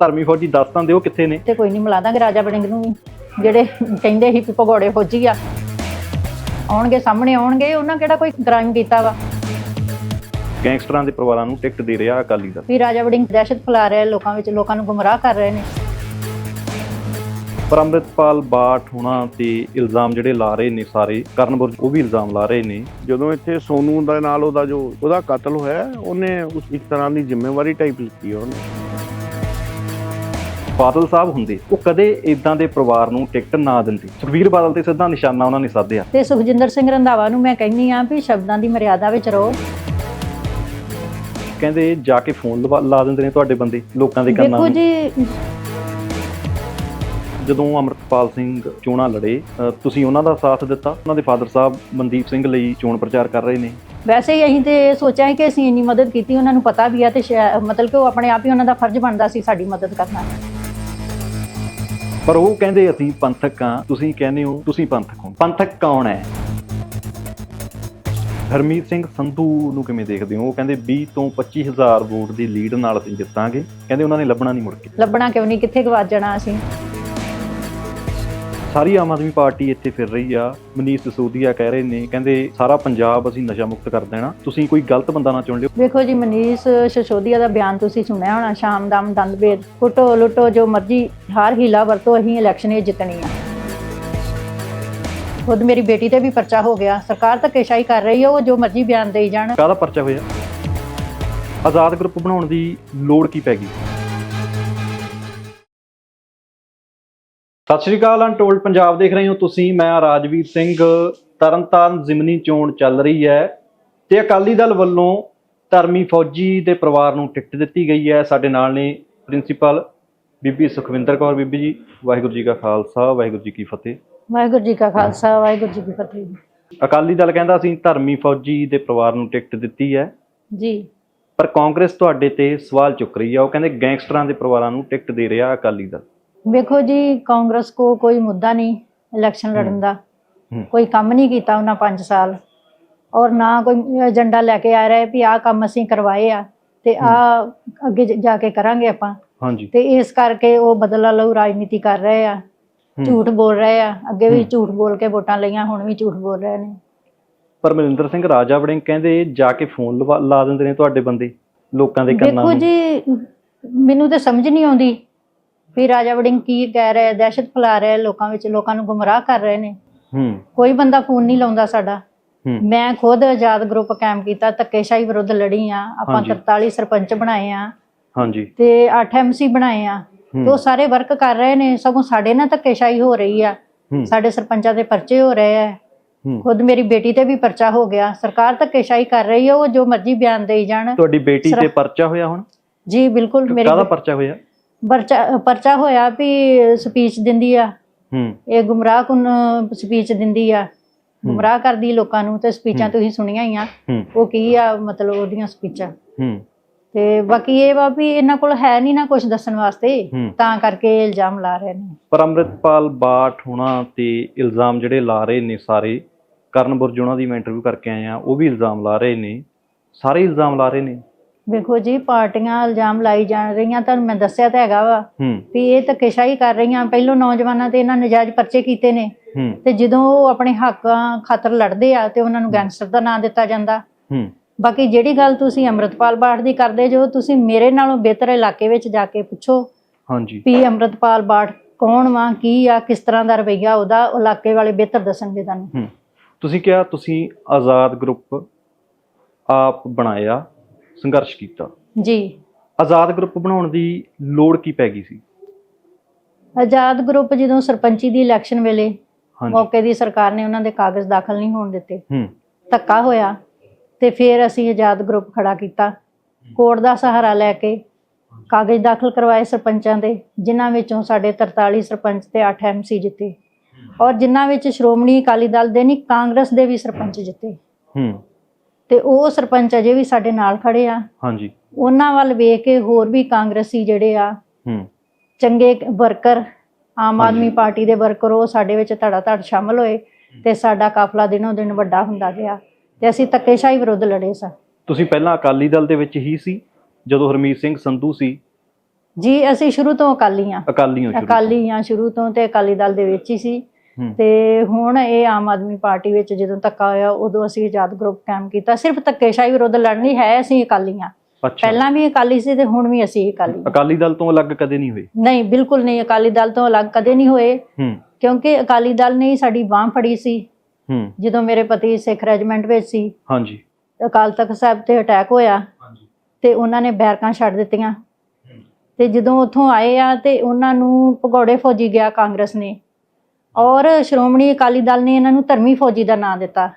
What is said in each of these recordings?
ਧਰਮੀ ਫੌਜੀ ਦੱਸ ਤਾਂ ਦਿਓ ਕਿੱਥੇ ਨੇ? ਤੇ ਕੋਈ ਨਹੀਂ ਮਿਲਾ ਦਾਂਗੇ ਰਾਜਾ ਵੜਿੰਗ ਨੂੰ ਵੀ ਜਿਹੜੇ ਕਹਿੰਦੇ ਸੀ ਵੀ ਭਗੌੜੇ ਫੌਜੀ ਆ। ਆਉਣਗੇ ਸਾਹਮਣੇ ਆਉਣਗੇ ਉਹਨਾਂ ਕਿਹੜਾ ਕੋਈ ਕ੍ਰਾਈਮ ਕੀਤਾ ਵਾ? ਗੈਂਗਸਟਰਾਂ ਦੇ ਪਰਿਵਾਰਾਂ ਨੂੰ ਟਿਕਟ ਦੇ ਰਿਹਾ ਅਕਾਲੀ ਦਲ। ਵੀ ਰਾਜਾ ਵੜਿੰਗ ਦਹਿਸ਼ਤ ਫੈਲਾ ਰਿਹਾ ਲੋਕਾਂ ਵਿੱਚ ਲੋਕਾਂ ਨੂੰ ਗੁੰਮਰਾਹ ਕਰ ਰਹੇ ਨੇ। ਪਰ ਅੰਮ੍ਰਿਤਪਾਲ ਬਾਠ ਹੋਣਾ ਤੇ ਇਲਜ਼ਾਮ ਜਿਹੜੇ ਲਾ ਰਹੇ ਨੇ ਸਾਰੇ ਕਰਨਬੁਰਜ ਉਹ ਵੀ ਇਲਜ਼ਾਮ ਲਾ ਰਹੇ ਨੇ। ਜਦੋਂ ਇੱਥੇ ਸੋਨੂ ਦਾ ਨਾਲ ਉਹਦਾ ਜੋ ਉਹਦਾ ਕਤਲ ਹੋਇਆ ਉਹਨੇ ਉਸ ਇੱਕ ਤਰ੍ਹਾਂ ਦੀ ਜ਼ਿੰਮੇਵਾਰੀ ਟਾਈਪ ਲਿੱਤੀ ਉਹਨੇ। ਬਾਦਲ ਸਾਹਿਬ ਹੁੰਦੇ ਉਹ ਕਦੇ ਇਦਾਂ ਦੇ ਪਰਿਵਾਰ ਨੂੰ ਟਿਕਟ ਨਾ ਦਿੰਦੇ। ਸੁਖਬੀਰ ਬਾਦਲ ਤੇ ਸਿੱਧਾ ਨਿਸ਼ਾਨਾ ਉਹਨਾਂ ਨੇ ਸਾਧਿਆ। ਤੇ ਸੁਖਜਿੰਦਰ ਸਿੰਘ ਰੰਧਾਵਾ ਨੂੰ ਮੈਂ ਕਹਿੰਨੀ ਆ ਵੀ ਸ਼ਬਦਾਂ ਦੀ ਮਰਿਆਦਾ ਵਿੱਚ ਰਹੋ। ਕਹਿੰਦੇ ਜਾ ਕੇ ਫੋਨ ਲਾ ਦਿੰਦੇ ਨੇ ਤੁਹਾਡੇ ਬੰਦੇ ਲੋਕਾਂ ਦੇ ਕੰਨਾਂ ਦੇਖੋ ਜੀ। ਜਦੋਂ ਅਮਰਤਪਾਲ ਸਿੰਘ ਚੋਣਾਂ ਲੜੇ ਤੁਸੀਂ ਉਹਨਾਂ ਦਾ ਸਾਥ ਦਿੱਤਾ ਉਹਨਾਂ ਦੇ ਫਾਦਰ ਸਾਹਿਬ ਮਨਦੀਪ ਸਿੰਘ ਲਈ ਚੋਣ ਪ੍ਰਚਾਰ ਕਰ ਰਹੇ ਨੇ। ਵੈਸੇ ਹੀ ਅਸੀਂ ਤੇ ਸੋਚਿਆ ਕਿ ਅਸੀਂ ਇੰਨੀ ਮਦਦ ਕੀਤੀ ਉਹਨਾਂ ਨੂੰ ਪਤਾ ਵੀ ਆ ਤੇ ਮਤਲਬ ਕਿ ਉਹ ਆਪਣੇ ਆਪ ਹੀ ਉਹਨਾਂ ਦਾ ਫਰਜ਼ ਬਣਦਾ ਸੀ ਸਾਡੀ ਮਦਦ ਕਰਨਾ। ਪਰ ਉਹ ਕਹਿੰਦੇ, ਅਸੀਂ ਪੰਥਕ ਆ ਤੁਸੀਂ ਕਹਿੰਦੇ ਹੋ, ਤੁਸੀਂ ਪੰਥਕ ਹੋ। ਪੰਥਕ ਕੌਣ ਹੈ? ਹਰਮੀਤ ਸਿੰਘ ਸੰਧੂ ਨੂੰ ਕਿਵੇਂ ਦੇਖਦੇ ਹੋ? ਉਹ ਕਹਿੰਦੇ 20 ਤੋਂ 25000 ਵੋਟ ਦੀ ਲੀਡ ਨਾਲ ਅਸੀਂ ਜਿੱਤਾਂਗੇ। ਕਹਿੰਦੇ, ਉਹਨਾਂ ਨੇ ਲੱਭਣਾ ਨਹੀਂ ਮੁੜ ਕੇ। ਲੱਭਣਾ ਕਿਉਂ ਨਹੀਂ? ਕਿੱਥੇ ਗਵਾਚ ਜਾਣਾ ਅਸੀਂ? ਸਾਰੀ ਆਮ ਆਦਮੀ ਪਾਰਟੀ ਇੱਥੇ ਫਿਰ ਰਹੀ ਆ। ਮਨੀਸ਼ ਸਿਸੋਦੀਆ ਕਹਿ ਰਹੇ ਨੇ ਕਹਿੰਦੇ ਸਾਰਾ ਪੰਜਾਬ ਅਸੀਂ ਨਸ਼ਾ ਮੁਕਤ ਕਰ ਦੇਣਾ। ਤੁਸੀਂ ਕੋਈ ਗਲਤ ਬੰਦਾ ਨਾ ਚੁਣ ਲਿਓ। ਵੇਖੋ ਜੀ ਮਨੀਸ਼ ਸ਼ਸ਼ੋਦੀਆ ਦਾ ਬਿਆਨ ਤੁਸੀਂ ਸੁਣਿਆ ਹੋਣਾ ਸ਼ਾਮ ਦਮ ਦੰਦ ਭੇਦ ਕੁੱਟੋ ਲੁੱਟੋ ਜੋ ਮਰਜ਼ੀ ਹਾਰ ਹੀਲਾ ਵਰਤੋ ਅਸੀਂ ਇਲੈਕਸ਼ਨ ਇਹ ਜਿੱਤਣੀ ਆ। ਖੁਦ ਮੇਰੀ ਬੇਟੀ ਤੇ ਵੀ ਪਰਚਾ ਹੋ ਗਿਆ। ਸਰਕਾਰ ਧੱਕੇਸ਼ਾਹੀ ਕਰ ਰਹੀ ਹੈ ਉਹ ਜੋ ਮਰਜ਼ੀ ਬਿਆਨ ਦੇਈ ਜਾਣ। ਕਾਹਦਾ ਪਰਚਾ ਹੋਇਆ? ਆਜ਼ਾਦ ਗਰੁੱਪ ਬਣਾਉਣ ਦੀ ਲੋੜ ਕੀ ਪੈ ਗਈ? ਸਤਿ ਸ਼੍ਰੀ ਅਕਾਲ ਅਨਟੋਲਡ ਪੰਜਾਬ ਦੇਖ ਰਹੇ ਹੋ ਤੁਸੀਂ। ਮੈਂ ਹਾਂ ਰਾਜਵੀਰ ਸਿੰਘ। ਤਰਨਤਾਰਨ ਜ਼ਿਮਨੀ ਚੋਣ ਚੱਲ ਰਹੀ ਹੈ ਤੇ ਅਕਾਲੀ ਦਲ ਵੱਲੋਂ ਧਰਮੀ ਫੌਜੀ ਦੇ ਪਰਿਵਾਰ ਨੂੰ ਟਿਕਟ ਦਿੱਤੀ ਗਈ ਹੈ। ਸਾਡੇ ਨਾਲ ਨੇ ਪ੍ਰਿੰਸੀਪਲ ਬੀਬੀ ਸੁਖਵਿੰਦਰ ਕੌਰ ਬੀਬੀ ਜੀ। ਵਾਹਿਗੁਰੂ ਜੀ ਕਾ ਖਾਲਸਾ ਵਾਹਿਗੁਰੂ ਜੀ ਕੀ ਫਤਿਹ। ਵਾਹਿਗੁਰੂ ਜੀ ਕਾ ਖਾਲਸਾ ਵਾਹਿਗੁਰੂ ਜੀ ਕੀ ਫਤਿਹ ਅਕਾਲੀ ਦਲ ਕਹਿੰਦਾ ਅਸੀਂ ਧਰਮੀ ਫੌਜੀ ਦੇ ਪਰਿਵਾਰ ਨੂੰ ਟਿਕਟ ਦਿੱਤੀ ਹੈ। ਜੀ। ਪਰ ਕਾਂਗਰਸ ਤੁਹਾਡੇ ਤੇ ਸਵਾਲ ਚੁੱਕ ਰਹੀ ਆ ਉਹ ਕਹਿੰਦੇ ਗੈਂਗਸਟਰਾਂ ਦੇ ਪਰਿਵਾਰਾਂ ਨੂੰ ਟਿਕਟ ਦੇ ਰਿਹਾ ਅਕਾਲੀ ਦਲ। ਵੇਖੋ ਜੀ ਕਾਂਗਰਸ ਕੋ ਕੋਈ ਮੁੱਦਾ ਨਹੀਂ ਇਲੈਕਸ਼ਨ ਲੜਨ ਦਾ। ਕੋਈ ਕੰਮ ਨਹੀਂ ਕੀਤਾ ਉਹਨਾਂ 5 ਸਾਲ। ਔਰ ਨਾ ਕੋਈ ਏਜੰਡਾ ਲੈ ਕੇ ਆ ਰਿਹਾ ਵੀ ਆਹ ਕੰਮ ਅਸੀਂ ਕਰਵਾਏ ਆ ਤੇ ਆ ਅੱਗੇ ਜ- ਕੇ ਕਰਾਂਗੇ ਆਪਾਂ। ਹਾਂਜੀ। ਤੇ ਇਸ ਕਰਕੇ ਉਹ ਬਦਲਾ ਲਊ ਰਾਜਨੀਤੀ ਕਰ ਰਹੇ ਆ। ਝੂਠ ਬੋਲ ਰਹੇ ਆ। ਅੱਗੇ ਵੀ। ਝੂਠ ਬੋਲ ਕੇ ਵੋਟਾਂ ਲਈਆਂ ਹੁਣ ਵੀ ਝੂਠ ਬੋਲ ਰਹੇ ਨੇ। ਪਰ ਮਨਿੰਦਰ ਸਿੰਘ ਰਾਜਾ ਵੜਿੰਗ ਕਹਿੰਦੇ ਜਾ ਕੇ ਫੋਨ ਲਾ ਦਿੰਦੇ ਨੇ ਤੁਹਾਡੇ ਬੰਦੇ ਲੋਕਾਂ ਦੇ ਕੰਨਾਂ ਦੇਖੋ ਨੂੰ। ਜੀ ਮੈਨੂੰ ਤੇ ਸਮਝ ਨਹੀਂ ਆਉਂਦੀ ਵੀ ਰਾਜਾ ਵੜਿੰਗ ਕੀ ਕਹਿ ਰਿਹਾ ਹੈ ਦਹਿਸ਼ਤ ਫੈਲਾ ਰਿਹਾ ਹੈ ਲੋਕਾਂ ਵਿੱਚ ਲੋਕਾਂ ਨੂੰ ਗੁੰਮਰਾਹ ਕਰ ਰਹੇ ਨੇ। ਹੂੰ। ਕੋਈ ਬੰਦਾ ਫੋਨ ਨਹੀਂ ਲਾਉਂਦਾ ਸਾਡਾ। ਮੈਂ ਖੁਦ ਆਜ਼ਾਦ ਗਰੁੱਪ ਕੈਂਪ ਕੀਤਾ ਧੱਕੇਸ਼ਾਹੀ ਵਿਰੁੱਧ ਲੜੀ ਆ। ਆਪਾਂ ਹਾਂਜੀ। 43 ਸਰਪੰਚ ਬਣਾਏ ਆ। ਹਾਂਜੀ। ਤੇ 8 ਐਮਸੀ ਬਣਾਏ ਆ। ਤੇ ਉਹ ਸਾਰੇ ਵਰਕ ਕਰ ਰਹੇ ਨੇ ਸਗੋਂ ਸਾਡੇ ਨਾਲ ਧੱਕੇਸ਼ਾਹੀ ਹੋ ਰਹੀ ਆ। ਸਾਡੇ ਸਰਪੰਚਾਂ ਦੇ ਪਰਚੇ ਹੋ ਰਹੇ ਆ। ਖੁਦ ਮੇਰੀ ਬੇਟੀ ਤੇ ਵੀ ਪਰਚਾ ਹੋ ਗਿਆ। ਸਰਕਾਰ ਧੱਕੇਸ਼ਾਹੀ ਕਰ ਰਹੀ ਹੈ ਉਹ ਜੋ ਮਰਜ਼ੀ ਬਿਆਨ ਦੇਈ ਜਾਣ। ਤੁਹਾਡੀ ਬੇਟੀ ਤੇ ਪਰਚਾ ਹੋਇਆ ਹੁਣ? ਜੀ ਬਿਲਕੁਲ ਮੇਰੀ ਕਾਹਦਾ ਪਰਚਾ ਹੋਇਆ? ਪਰਚਾ ਪਰਚਾ ਹੋਇਆ ਵੀ ਸਪੀਚ ਦਿੰਦੀ ਆ। ਹੂੰ। ਇਹ ਗੁੰਮਰਾਹ ਕੁਨ ਸਪੀਚ ਦਿੰਦੀ ਆ। ਗੁੰਮਰਾਹ ਕਰਦੀ ਲੋਕਾਂ ਨੂੰ ਤੇ ਸਪੀਚਾਂ। ਤੁਸੀਂ ਸੁਣੀਆਂ ਹੀ ਆ। ਹੂੰ। ਉਹ ਕੀ ਆ ਮਤਲਬ ਉਹਦੀਆਂ ਸਪੀਚਾਂ ਹੂੰ। ਤੇ ਬਾਕੀ ਇਹ ਵਾ ਵੀ ਇਹਨਾਂ ਕੋਲ ਹੈ ਨਹੀਂ ਨਾ ਕੁਝ ਦੱਸਣ ਵਾਸਤੇ ਹੂੰ। ਤਾਂ ਕਰਕੇ ਇਹ ਇਲਜ਼ਾਮ ਲਾ ਰਹੇ ਨੇ। ਪਰ ਅੰਮ੍ਰਿਤਪਾਲ ਬਾਠ ਹੋਣਾ ਤੇ ਇਲਜ਼ਾਮ ਜਿਹੜੇ ਲਾ ਰਹੇ ਨੇ ਸਾਰੇ ਕਰਨਬੁਰਜ ਉਹਨਾਂ ਦੀ ਮੈਂ ਇੰਟਰਵਿਊ ਕਰਕੇ ਆਇਆ ਉਹ ਵੀ ਇਲਜ਼ਾਮ ਲਾ ਰਹੇ ਨੇ। ਸਾਰੇ ਇਲਜ਼ਾਮ ਲਾ ਰਹੇ ਨੇ। ਵੇਖੋ ਜੀ ਪਾਰਟੀਆਂ ਇਲਜ਼ਾਮ ਲਾਈ ਜਾ ਰਹੀਆਂ ਤੁਹਾਨੂੰ ਮੈਂ ਦੱਸਿਆ ਤਾਂ ਹੈਗਾ ਵਾ ਹੂੰ। ਵੀ ਇਹ ਧੱਕੇਸ਼ਾਹੀ ਕਰ ਰਹੀਆਂ। ਪਹਿਲੋਂ ਨੌਜਵਾਨਾਂ ਤੇ ਇਹਨਾਂ ਨਜਾਇਜ਼ ਪਰਚੇ ਕੀਤੇ ਨੇ। ਹੂੰ। ਤੇ ਜਦੋਂ ਉਹ ਆਪਣੇ ਹੱਕਾਂ ਖਾਤਰ ਲੜਦੇ ਆ ਤੇ ਉਹਨਾਂ ਨੂੰ ਗੈਂਗਸਟਰ ਦਾ ਨਾਂ ਦਿੱਤਾ ਜਾਂਦਾ। ਹੂੰ। ਬਾਕੀ ਜਿਹੜੀ ਗੱਲ ਤੁਸੀਂ ਅੰਮ੍ਰਿਤਪਾਲ ਬਾਠ ਦੀ ਕਰਦੇ ਜੋ ਤੁਸੀਂ ਮੇਰੇ ਨਾਲੋਂ ਬਿਹਤਰ ਇਲਾਕੇ ਵਿੱਚ ਜਾ ਕੇ ਪੁੱਛੋ ਹਾਂਜੀ। ਵੀ ਅੰਮ੍ਰਿਤਪਾਲ ਬਾਠ ਕੌਣ ਵਾ ਕੀ ਆ ਕਿਸ ਤਰ੍ਹਾਂ ਦਾ ਰਵਈਆ ਉਹਦਾ ਉਹ ਇਲਾਕੇ ਵਾਲੇ ਬਿਹਤਰ ਦੱਸਣਗੇ ਤੁਹਾਨੂੰ। ਹੂੰ। ਤੁਸੀਂ ਕਿਹਾ ਤੁਸੀਂ ਆਜ਼ਾਦ ਗਰੁੱਪ ਆਪ ਬਣਾਇਆ ਸੰਘਰਸ਼ ਕੀਤਾ। ਜੀ। ਆਜ਼ਾਦ ਗਰੁੱਪ ਬਣਾਉਣ ਦੀ ਲੋੜ ਕੀ ਪੈ ਗਈ ਸੀ? ਆਜ਼ਾਦ ਗਰੁੱਪ ਜਦੋਂ ਸਰਪੰਚੀ ਦੀ ਇਲੈਕਸ਼ਨ ਵੇਲੇ ਮੌਕੇ ਦੀ ਸਰਕਾਰ ਨੇ ਉਹਨਾਂ ਦੇ ਕਾਗਜ਼ ਦਾਖਲ ਨਹੀਂ ਹੋਣ ਦਿੱਤੇ ਹੂੰ। ਧੱਕਾ ਹੋਇਆ ਤੇ ਫਿਰ ਅਸੀਂ ਆਜ਼ਾਦ ਗਰੁੱਪ ਖੜਾ ਕੀਤਾ। ਕੋਰਟ ਦਾ ਸਹਾਰਾ ਲੈ ਕੇ ਕਾਗਜ਼ ਦਾਖਲ ਕਰਵਾਏ ਸਰਪੰਚਾਂ ਦੇ ਜਿਨ੍ਹਾਂ ਵਿੱਚੋਂ ਸਾਡੇ 43 ਸਰਪੰਚ ਤੇ 8 ਐਮਸੀ ਜਿੱਤੇ। ਔਰ ਜਿਨ੍ਹਾਂ ਵਿੱਚ ਸ਼੍ਰੋਮਣੀ ਅਕਾਲੀ ਦਲ ਦੇ ਨਹੀਂ ਕਾਂਗਰਸ ਦੇ ਵੀ ਸਰਪੰਚ ਜਿੱਤੇ। ਹੂੰ। ਤੇ ਉਹ ਸਰਪੰਚ ਅਜੇ ਵੀ ਸਾਡੇ ਨਾਲ ਖੜੇ ਆ ਹਾਂਜੀ ਉਹਨਾਂ ਵੱਲ ਵੇਖ ਕੇ ਹੋਰ ਵੀ ਕਾਂਗਰਸੀ ਜਿਹੜੇ ਆ ਹੂੰ ਚੰਗੇ ਵਰਕਰ ਆਮ। ਆਦਮੀ ਪਾਰਟੀ ਦੇ ਵਰਕਰ ਉਹ ਸਾਡੇ ਵਿੱਚ ਧੜਾ ਧੜ ਸ਼ਾਮਲ ਹੋਏ ਤੇ ਸਾਡਾ ਕਾਫਲਾ ਦਿਨੋਂ ਦਿਨ ਵੱਡਾ ਹੁੰਦਾ ਗਿਆ ਤੇ ਅਸੀਂ ਧੱਕੇਸ਼ਾਹੀ ਵਿਰੁੱਧ ਲੜੇ ਸਾਂ ਤੁਸੀਂ ਪਹਿਲਾਂ ਅਕਾਲੀ ਦਲ ਦੇ ਵਿੱਚ ਹੀ ਸੀ ਜਦੋਂ ਹਰਮੀਤ ਸਿੰਘ ਸੰਧੂ ਸੀ ਜੀ ਅਸੀਂ ਸ਼ੁਰੂ ਤੋਂ ਅਕਾਲੀ ਆ ਅਕਾਲੀਆਂ ਸ਼ੁਰੂ ਤੋਂ। ਅਕਾਲੀ ਆ ਸ਼ੁਰੂ ਤੋਂ ਤੇ ਅਕਾਲੀ ਦਲ ਦੇ ਵਿੱਚ ਹੀ ਸੀ। ਤੇ ਹੁਣ ਇਹ ਆਮ ਆਦਮੀ ਪਾਰਟੀ ਵਿੱਚ ਜਦੋਂ ਧੱਕਾ ਹੋਇਆ ਉਦੋਂ ਅਸੀਂ ਆਜ਼ਾਦ ਗਰੁੱਪ ਕਾਇਮ ਕੀਤਾ। ਸਿਰਫ ਧੱਕੇਸ਼ਾਹੀ ਵਿਰੁੱਧ ਲੜਨੀ ਹੈ ਅਸੀਂ ਅਕਾਲੀ ਆ ਅੱਛਾ। ਪਹਿਲਾਂ ਵੀ ਅਕਾਲੀ ਸੀ ਤੇ ਹੁਣ ਵੀ ਅਸੀਂ ਅਕਾਲੀ। ਅਕਾਲੀ ਦਲ ਤੋਂ ਅਲੱਗ ਕਦੇ ਨਹੀਂ ਹੋਏ? ਨਹੀਂ ਬਿਲਕੁਲ ਨਹੀਂ। ਅਕਾਲੀ ਦਲ ਤੋਂ ਅਲੱਗ ਕਦੇ ਨਹੀਂ ਹੋਏ। ਕਿਉਂਕਿ ਅਕਾਲੀ ਦਲ ਨੇ ਹੀ ਸਾਡੀ ਬਾਹ ਫੜੀ ਸੀ। ਜਦੋਂ ਮੇਰੇ ਪਤੀ ਸਿੱਖ ਰੈਜੀਮੈਂਟ ਵਿੱਚ ਸੀ ਹਾਂਜੀ। ਅਕਾਲ ਤਖਤ ਸਾਹਿਬ ਤੇ ਅਟੈਕ ਹੋਇਆ ਤੇ ਉਹਨਾਂ ਨੇ ਬੈਰਕਾਂ ਛੱਡ ਦਿੱਤੀਆਂ। ਤੇ ਜਦੋਂ ਉੱਥੋਂ ਆਏ ਆ ਤੇ ਉਹਨਾਂ ਨੂੰ ਭਗੌੜੇ ਫੌਜੀ ਗਿਆ ਕਾਂਗਰਸ ਨੇ। ਔਰ ਸ਼੍ਰੋਮਣੀ ਅਕਾਲੀ ਦਲ ਨੇ ਇਹਨਾਂ ਨੂੰ ਧਰਮੀ ਫੌਜੀ ਦਾ ਨਾਂ ਦਿੱਤਾ।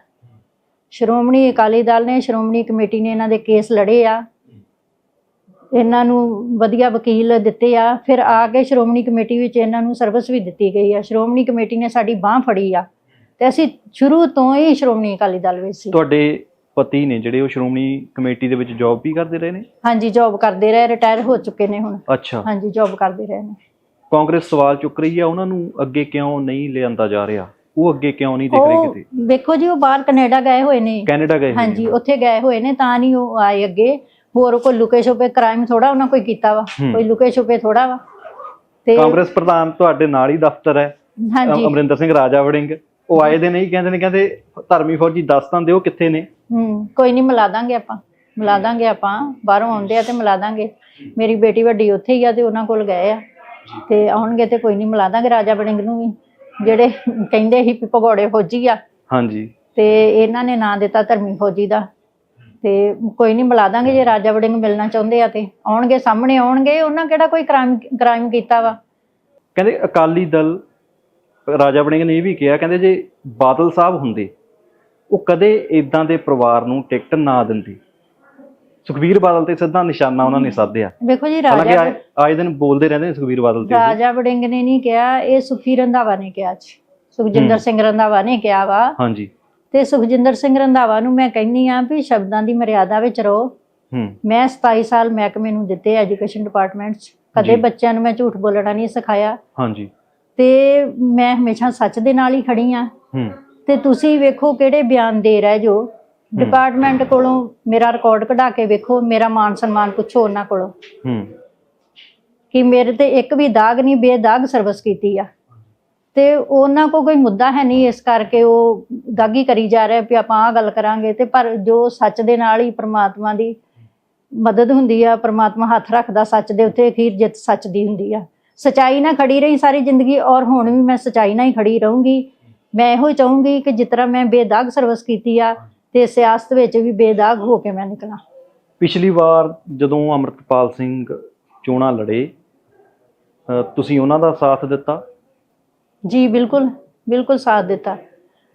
ਸ਼੍ਰੋਮਣੀ ਅਕਾਲੀ ਦਲ ਨੇ ਸ਼੍ਰੋਮਣੀ ਕਮੇਟੀ ਨੇ ਇਹਨਾਂ ਦੇ ਕੇਸ ਲੜੇ ਆ। ਇਹਨਾਂ ਨੂੰ ਵਧੀਆ ਵਕੀਲ ਦਿੱਤੇ ਆ। ਫਿਰ ਆ ਕੇ ਸ਼੍ਰੋਮਣੀ ਕਮੇਟੀ ਵਿੱਚ ਇਹਨਾਂ ਨੂੰ ਸਰਵਿਸ ਵੀ ਦਿੱਤੀ ਗਈ ਆ। ਸ਼੍ਰੋਮਣੀ ਕਮੇਟੀ ਨੇ ਸਾਡੀ ਬਾਹ ਫੜੀ ਆ ਤੇ ਅਸੀਂ ਸ਼ੁਰੂ ਤੋਂ ਹੀ ਸ਼੍ਰੋਮਣੀ ਅਕਾਲੀ ਦਲ ਵਿੱਚ ਸੀ। ਤੁਹਾਡੇ ਪਤੀ ਨੇ ਜਿਹੜੇ ਉਹ ਸ਼੍ਰੋਮਣੀ ਕਮੇਟੀ ਦੇ ਵਿੱਚ ਜੌਬ ਵੀ ਕਰਦੇ ਰਹੇ ਨੇ? ਹਾਂਜੀ ਜੌਬ ਕਰਦੇ ਰਹੇ ਰਿਟਾਇਰ ਹੋ ਚੁੱਕੇ ਨੇ ਹੁਣ। ਅੱਛਾ। ਹਾਂਜੀ ਜੌਬ ਕਰਦੇ ਰਹੇ ਨੇ। ਕਾਂਗਰਸ ਸਵਾਲ ਚੁੱਕ ਰਹੀ ਹੈ ਉਹਨਾਂ ਨੂੰ ਅੱਗੇ ਕਿਉਂ ਨਹੀਂ ਲਿਆਂਦਾ ਜਾ ਰਿਹਾ? ਉਹ ਅੱਗੇ ਕਿਉਂ ਨਹੀਂ ਦਿਖ ਰਹੇ ਕਿਤੇ? ਵੇਖੋ ਜੀ ਉਹ ਬਾਹਰ ਕੈਨੇਡਾ ਗਏ ਹੋਏ ਨੇ। ਕੈਨੇਡਾ ਗਏ ਹਾਂਜੀ। ਉੱਥੇ ਗਏ ਹੋਏ ਨੇ ਤਾਂ ਨਹੀਂ ਉਹ ਆਏ ਅੱਗੇ। ਹੋਰ ਕੋਈ ਲੁਕੇ ਛੁਪੇ ਕ੍ਰਾਈਮ ਥੋੜਾ ਉਹਨਾਂ ਕੋਈ ਕੀਤਾ ਵਾ। ਕੋਈ ਲੁਕੇ ਛੁਪੇ ਥੋੜਾ ਵਾ। ਤੇ ਕਾਂਗਰਸ ਪ੍ਰਧਾਨ ਤੁਹਾਡੇ ਨਾਲ ਹੀ ਦਫ਼ਤਰ ਹੈ। ਹਾਂਜੀ। ਅਮਰਿੰਦਰ ਸਿੰਘ ਰਾਜਾ ਵੜਿੰਗ। ਉਹ ਆਏ ਦੇ ਨਹੀਂ ਕਹਿੰਦੇ ਨੇ ਕਹਿੰਦੇ ਧਰਮੀ ਫੌਜੀ ਦੱਸ ਤਾਂ ਦਿਓ ਕਿੱਥੇ ਨੇ। ਹੂੰ ਕੋਈ ਨਹੀਂ ਮਿਲਾ ਦਾਂਗੇ ਆਪਾਂ। ਮਿਲਾ ਦਾਂਗੇ ਆਪਾਂ। ਬਾਹਰੋਂ ਆਉਂਦੇ ਆ ਤੇ ਮਿਲਾ ਦਾਂਗੇ। ਮੇਰੀ ਬੇਟੀ ਵੱਡੀ ਉੱਥੇ ਹੀ ਆ ਤੇ ਉਹਨਾਂ ਕੋਲ ਗਏ ਆ। ਤੇ ਆਉਣਗੇ ਤੇ ਕੋਈ ਨਹੀਂ ਮਿਲਾ ਦਾਂਗੇ ਰਾਜਾ ਬੜਿੰਗ ਨੂੰ ਵੀ। ਜਿਹੜੇ ਕਹਿੰਦੇ ਸੀ ਵੀ ਭਗੌੜੇ ਫੌਜੀ ਆ। ਹਾਂਜੀ। ਤੇ ਇਹਨਾਂ ਨੇ ਨਾਂ ਦਿੱਤਾ ਧਰਮੀ ਫੌਜੀ ਦਾ। ਤੇ ਕੋਈ ਨਹੀਂ ਮਿਲਾ ਦਾਂਗੇ ਜੇ ਰਾਜਾ ਵੜਿੰਗ ਮਿਲਣਾ ਚਾਹੁੰਦੇ ਆ ਤੇ। ਆਉਣਗੇ ਸਾਹਮਣੇ ਆਉਣਗੇ ਉਹਨਾਂ ਕਿਹੜਾ ਕੋਈ ਕ੍ਰਾਈਮ ਕ੍ਰਾਈਮ ਕੀਤਾ ਵਾ? ਕਹਿੰਦੇ ਅਕਾਲੀ ਦਲ ਰਾਜਾ ਵੜਿੰਗ ਨੇ ਇਹ ਵੀ ਕਿਹਾ ਕਹਿੰਦੇ ਜੇ ਬਾਦਲ ਸਾਹਿਬ ਹੁੰਦੇ ਉਹ ਕਦੇ ਇਦਾਂ ਦੇ ਪਰਿਵਾਰ ਨੂੰ ਟਿਕਟ ਨਾ ਦਿੰਦੇ। ਸੁਖਵੀਰ ਬਾਦਲ ਤੇ ਸਿੱਧਾ ਨਿਸ਼ਾਨਾ ਉਹਨਾਂ ਨੇ ਸਾਧਿਆ। ਵੇਖੋ ਜੀ ਹਾਲਾਂਕਿ ਰਾਜਾ ਆਏ- ਆਏ ਦਿਨ ਬੋਲਦੇ ਰਹਿੰਦੇ ਨੇ ਸੁਖਵੀਰ ਬਾਦਲ ਤੇ। ਰਾਜਾ ਵੜਿੰਗ ਨੇ ਨਹੀਂ ਕਿਹਾ ਇਹ ਸੁਖੀ ਰੰਧਾਵਾ ਨੇ ਕਿਹਾ ਜੀ ਸੁਖਜਿੰਦਰ। ਸਿੰਘ ਰੰਧਾਵਾ ਨੇ ਕਿਹਾ ਵਾ। ਹਾਂਜੀ। ਤੇ ਸੁਖਜਿੰਦਰ ਸਿੰਘ ਰੰਧਾਵਾ ਨੂੰ ਮੈਂ ਕਹਿੰਨੀ ਆ ਵੀ ਸ਼ਬਦਾਂ ਦੀ ਮਰਿਆਦਾ ਵਿੱਚ ਰਹੋ। ਹੂੰ ਮੈਂ 27 ਸਾਲ ਮਹਿਕਮੇ ਨੂੰ ਦਿੱਤੇ ਐਜੂਕੇਸ਼ਨ ਡਿਪਾਰਟਮੈਂਟ 'ਚ ਕਦੇ। ਬੱਚਿਆਂ ਨੂੰ ਮੈਂ ਝੂਠ ਬੋਲਣਾ ਨਹੀਂ ਸਿਖਾਇਆ। ਹਾਂਜੀ। ਤੇ ਮੈਂ ਹਮੇਸ਼ਾ ਸੱਚ ਦੇ ਨਾਲ ਹੀ ਖੜੀ ਆ। ਹੂੰ ਤੇ ਤੁਸੀਂ ਵੇਖੋ ਕਿਹੜੇ ਬਿਆਨ ਦੇ ਰਹੇ ਜੋ। ਡਿਪਾਰਟਮੈਂਟ ਕੋਲੋਂ ਮੇਰਾ ਰਿਕਾਰਡ ਕਢਾ ਕੇ ਵੇਖੋ ਮੇਰਾ ਮਾਨ ਸਨਮਾਨ ਪੁੱਛੋ ਉਹਨਾਂ ਕੋਲੋਂ। ਹੂੰ। ਕਿ ਮੇਰੇ ਤੇ ਇੱਕ ਵੀ ਦਾਗ ਨਹੀਂ ਬੇਦਾਗ ਸਰਵਿਸ ਕੀਤੀ ਆ। ਤੇ ਉਹਨਾਂ ਕੋ ਕੋਈ ਮੁੱਦਾ ਹੈ ਨਹੀਂ ਇਸ ਕਰਕੇ ਉਹ ਦਾਗੀ ਕਰੀ ਜਾ ਰਿਹਾ ਵੀ ਆਪਾਂ ਆਹ ਗੱਲ ਕਰਾਂਗੇ। ਤੇ ਪਰ ਜੋ ਸੱਚ ਦੇ ਨਾਲ ਹੀ ਪ੍ਰਮਾਤਮਾ ਦੀ ਮਦਦ ਹੁੰਦੀ ਆ ਪ੍ਰਮਾਤਮਾ ਹੱਥ ਰੱਖਦਾ ਸੱਚ ਦੇ ਉੱਤੇ ਅਖੀਰ ਜਿੱਤ ਸੱਚ ਦੀ ਹੁੰਦੀ ਆ। ਸਚਾਈ ਨਾਲ ਖੜੀ ਰਹੀ ਸਾਰੀ ਜ਼ਿੰਦਗੀ ਔਰ ਹੁਣ ਵੀ ਮੈਂ ਸਚਾਈ ਨਾਲ ਹੀ ਖੜੀ ਰਹੂੰਗੀ। ਮੈਂ ਇਹੋ ਚਾਹੂੰਗੀ ਕਿ ਜਿਸ ਤਰ੍ਹਾਂ ਮੈਂ ਬੇਦਾਗ ਸਰਵਿਸ ਕੀਤੀ ਆ ਤੇ ਸਿਆਸਤ ਵਿੱਚ ਵੀ ਬੇਦਾਗ ਹੋ ਕੇ ਮੈਂ ਨਿਕਲਾਂ। ਪਿਛਲੀ ਵਾਰ ਜਦੋਂ ਅਮਰਤਪਾਲ ਸਿੰਘ ਚੋਣਾਂ ਲੜੇ ਤੁਸੀਂ ਉਹਨਾਂ ਦਾ ਸਾਥ ਦਿੱਤਾ? ਜੀ ਬਿਲਕੁਲ ਬਿਲਕੁਲ ਸਾਥ ਦਿੱਤਾ।